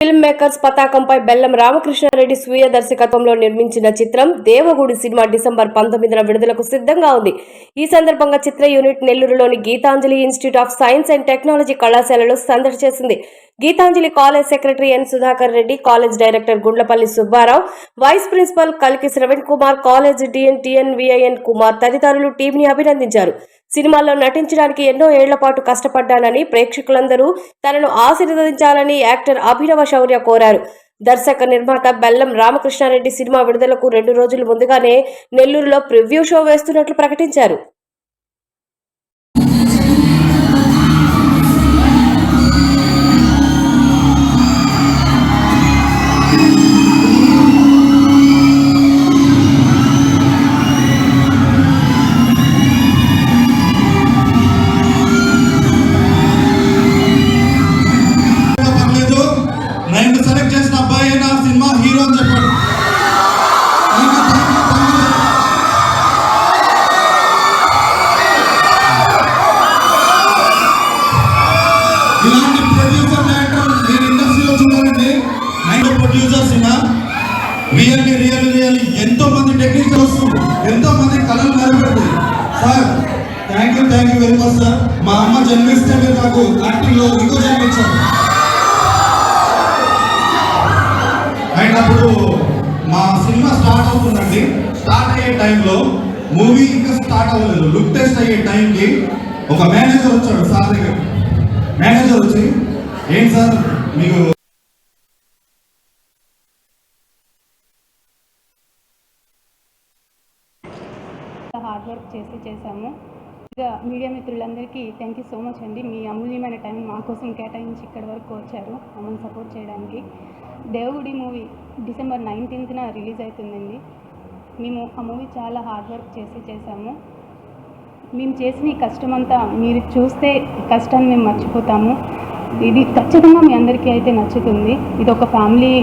Film makers పతాకంపై బెల్లం రామకృష్ణారెడ్డి స్వీయ దర్శకత్వంలో నిర్మించిన చిత్రం దేవగుడి సినిమా డిసెంబర్ పంతొమ్మిదిన విడుదలకు సిద్ధంగా ఉంది. ఈ సందర్భంగా చిత్ర యూనిట్ నెల్లూరులోని Geethanjali institute of science and technology కళాశాలలో సందడి చేసింది. Geethanjali college secretary N Sudhakar Reddy college director Gundlapalli Subbarao vice principal Kaliki Shravan Kumar college డిఎన్ టిఎన్ విఐఎన్ కుమార్ తదితరులు టీంని అభినందించారు. సినిమాల్లో నటించడానికి ఎన్నో ఏళ్ళ పాటు కష్టపడ్డానని ప్రేక్షకులందరూ తనను ఆశీర్వదించాలని యాక్టర్ అభినవ శౌర్య కోరారు. దర్శక నిర్మాత బెల్లం రామకృష్ణారెడ్డి సినిమా విడుదలకు రెండు రోజుల ముందుగానే నెల్లూరులో ప్రివ్యూ షో వేస్తున్నట్లు ప్రకటించారు. రియల్లీ రియల్లీ రియల్లీ ఎంతో మంది టెక్నీషియన్స్ ఎంతో మంది కళలు నెరవేరుతాయి sir thank you thank you very much sir మా అమ్మ జన్మిస్తే మీరు నాకు యాక్టింగ్లో ఇంకో జన్మించారు. అండ్ అప్పుడు మా సినిమా స్టార్ట్ అవుతుందండి. స్టార్ట్ అయ్యే టైంలో మూవీ ఇంకా స్టార్ట్ అవ్వలేదు. లుక్ టెస్ట్ అయ్యే టైంకి ఒక మేనేజర్ వచ్చాడు సార్ దగ్గర మేనేజర్ వచ్చి ఏంటి సార్ మీకు హార్డ్ వర్క్ చేసి చేశాము. మీడియా మిత్రులందరికీ థ్యాంక్ యూ సో మచ్ అండి. మీ అమూల్యమైన టైం మా కోసం కేటాయించి ఇక్కడి వరకు వచ్చారు. మమ్మల్ని సపోర్ట్ చేయడానికి. దేవుడి మూవీ డిసెంబర్ నైన్టీన్త్న రిలీజ్ అవుతుందండి. మేము ఆ మూవీ చాలా హార్డ్ వర్క్ చేసి చేశాము. మేము చేసిన ఈ కష్టం అంతా మీరు చూస్తే కష్టాన్ని మేము మర్చిపోతాము. ఇది ఖచ్చితంగా మీ అందరికీ అయితే నచ్చుతుంది. ఇది ఒక ఫ్యామిలీ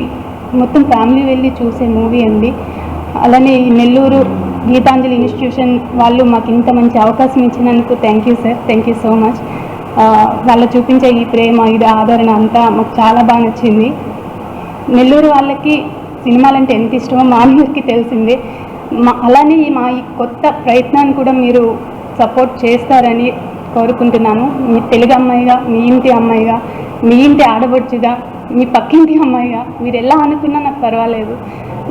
మొత్తం ఫ్యామిలీ వెళ్ళి చూసే మూవీ అండి. అలానే ఈ నెల్లూరు గీతాంజలి ఇన్స్టిట్యూషన్ వాళ్ళు మాకు ఇంత మంచి అవకాశం ఇచ్చినందుకు thank you sir thank you so much వాళ్ళు చూపించే ఈ ప్రేమ ఇది ఆదరణ అంతా మాకు చాలా బాగా నచ్చింది. నెల్లూరు వాళ్ళకి సినిమాలంటే ఎంత ఇష్టమో మా అందరికీ తెలిసిందే. మా అలానే మా ఈ కొత్త ప్రయత్నాన్ని కూడా మీరు సపోర్ట్ చేస్తారని కోరుకుంటున్నాను మీ తెలుగు అమ్మాయిగా మీ ఇంటి అమ్మాయిగా మీ ఇంటి ఆడబడుచుగా మీ పక్కింటి అమ్మాయిగా మీరు ఎలా అనుకున్నా నాకు పర్వాలేదు.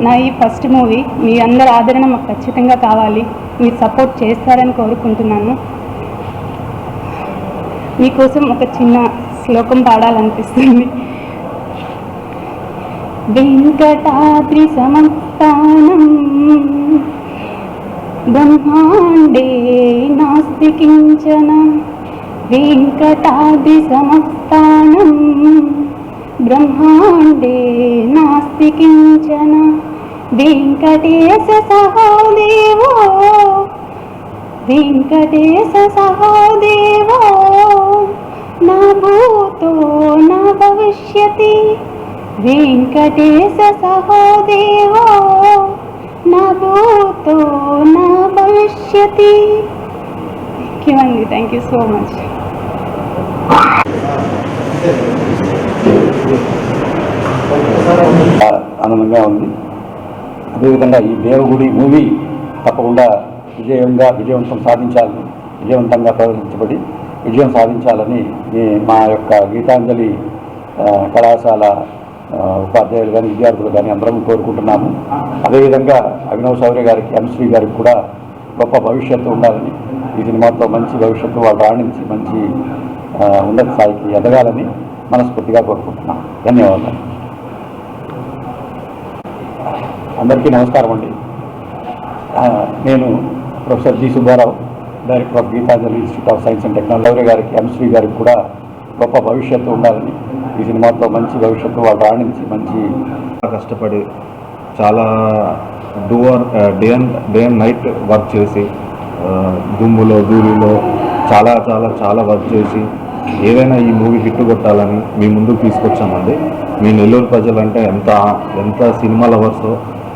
నా ఈ ఫస్ట్ మూవీ మీ అందరి ఆదరణ మాకు ఖచ్చితంగా కావాలి. మీరు సపోర్ట్ చేస్తారని కోరుకుంటున్నాను. మీకోసం ఒక చిన్న శ్లోకం పాడాలనిపిస్తుంది. వెంకటాద్రి సమస్తానం బ్రహ్మాండే నాస్తి కించన వెంకటాద్రి సమస్తానం బ్రహ్మాండే నా నాస్తి కించన వెంకటేశ సహోదేవో వెంకటేశ సహోదేవో నా భూతో నా భవిష్యతి. వెంకటేశ సహోదేవో నా భూతో నా భవిష్యతి. థ్యాంక్ అండి థ్యాంక్ యూ సో మచ్ ఆనందంగా ఉంది. అదేవిధంగా ఈ దేవగుడి మూవీ తప్పకుండా విజయంగా విజయవంతం సాధించాలని విజయవంతంగా ప్రదర్శించబడి విజయం సాధించాలని మా యొక్క గీతాంజలి కళాశాల ఉపాధ్యాయులు కానీ విద్యార్థులు కానీ అందరం కోరుకుంటున్నాము. అదేవిధంగా అభినవ్ శౌర్య గారికి ఎంశ్రీ గారికి కూడా గొప్ప భవిష్యత్తు ఉండాలని ఈ సినిమాతో మంచి భవిష్యత్తు వాళ్ళు రాణించి మంచి ఉన్నత స్థాయికి ఎదగాలని మనస్ఫూర్తిగా కోరుకుంటున్నాం ధన్యవాదాలు. అందరికీ నమస్కారం అండి. నేను professor G Subbarao director of Geethanjali institute of science and technology గారికి ఎంశ్రీ గారికి కూడా గొప్ప భవిష్యత్తు ఉండాలని ఈ సినిమాతో మంచి భవిష్యత్తు వాళ్ళు రాణించి మంచి చాలా కష్టపడి చాలా do day and day and night work చేసి దుమ్ములో దూరిలో చాలా చాలా చాలా వర్క్ చేసి ఏదైనా ఈ మూవీ హిట్ కొట్టాలని మీ ముందుకు తీసుకొచ్చామండి. మీ నెల్లూరు ప్రజలంటే ఎంత ఎంత సినిమా లవర్సో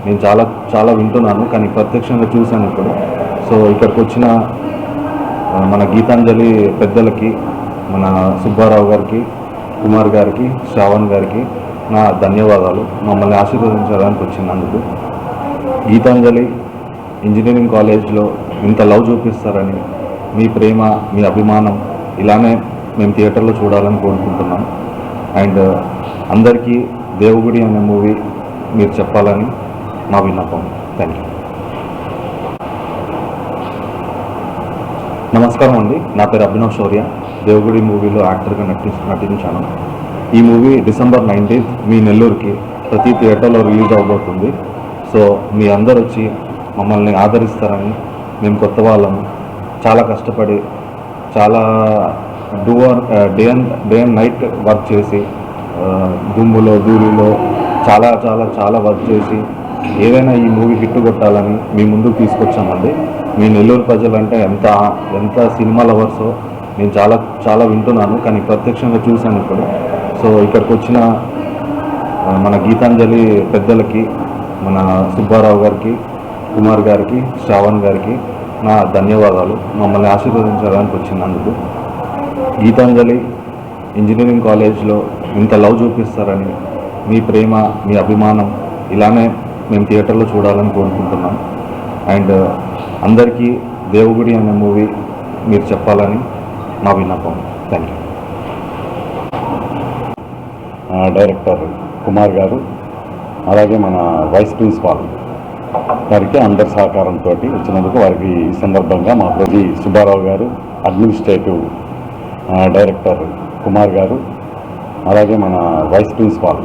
నేను చాలా చాలా వింటున్నాను కానీ ప్రత్యక్షంగా చూశాను ఇప్పుడు. సో ఇక్కడికి వచ్చిన మన గీతాంజలి పెద్దలకి మన సుబ్బారావు గారికి కుమార్ గారికి శ్రావణ్ గారికి నా ధన్యవాదాలు. మమ్మల్ని ఆశీర్వదించడానికి వచ్చినందుకు. గీతాంజలి ఇంజనీరింగ్ కాలేజ్లో ఇంత లవ్ చూపిస్తారని మీ ప్రేమ మీ అభిమానం ఇలానే మేము థియేటర్లో చూడాలని కోరుకుంటున్నాం. అండ్ అందరికీ దేవుగుడి అనే మూవీ మీరు చెప్పాలని మా విన్నపం. థ్యాంక్ యూ నమస్కారం అండి. నా పేరు అభినవ్ శౌర్య. దేవుగుడి మూవీలో యాక్టర్గా నటి నటించాను. ఈ మూవీ డిసెంబర్ నైన్టీన్త్ మీ నెల్లూరుకి ప్రతి థియేటర్లో రిలీజ్ అవబోతుంది. సో మీ అందరు వచ్చి మమ్మల్ని ఆదరిస్తారని మేము కొత్త వాళ్ళము చాలా కష్టపడి చాలా do day and day and night work చేసి దుమ్ములో ధూళిలో చాలా చాలా చాలా వర్క్ చేసి ఏదైనా ఈ మూవీ హిట్ కొట్టాలని మీ ముందుకు తీసుకొచ్చామండి. మీ నెల్లూరు ప్రజలంటే ఎంత ఎంత సినిమా లవర్సో నేను చాలా చాలా వింటున్నాను కానీ ప్రత్యక్షంగా చూశాను ఇప్పుడు. సో ఇక్కడికి వచ్చిన మన గీతాంజలి పెద్దలకి మన సుబ్బారావు గారికి కుమార్ గారికి శ్రావణ్ గారికి నా ధన్యవాదాలు. మమ్మల్ని ఆశీర్వదించడానికి వచ్చినందుకు. గీతాంజలి ఇంజనీరింగ్ కాలేజ్లో ఇంత లవ్ చూపిస్తారని మీ ప్రేమ మీ అభిమానం ఇలానే మేము థియేటర్లో చూడాలని కోరుకుంటున్నాం. అండ్ అందరికీ దేవుగుడి అనే మూవీ మీరు చెప్పాలని మా విన్నపం. థ్యాంక్ యూ డైరెక్టర్ కుమార్ గారు అలాగే మన వైస్ ప్రిన్సిపాల్ గారికి అందరి సహకారంతో వచ్చినందుకు వారికి ఈ సందర్భంగా మా ప్రతి సుబ్బారావు గారు అడ్మినిస్ట్రేటివ్ డైరెక్టర్ కుమార్ గారు అలాగే మన వైస్ ప్రిన్సిపాల్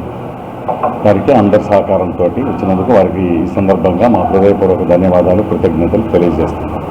వారికి అందరి సహకారంతో వచ్చినందుకు వారికి ఈ సందర్భంగా మా హృదయపూర్వక ధన్యవాదాలు కృతజ్ఞతలు తెలియజేస్తున్నాం.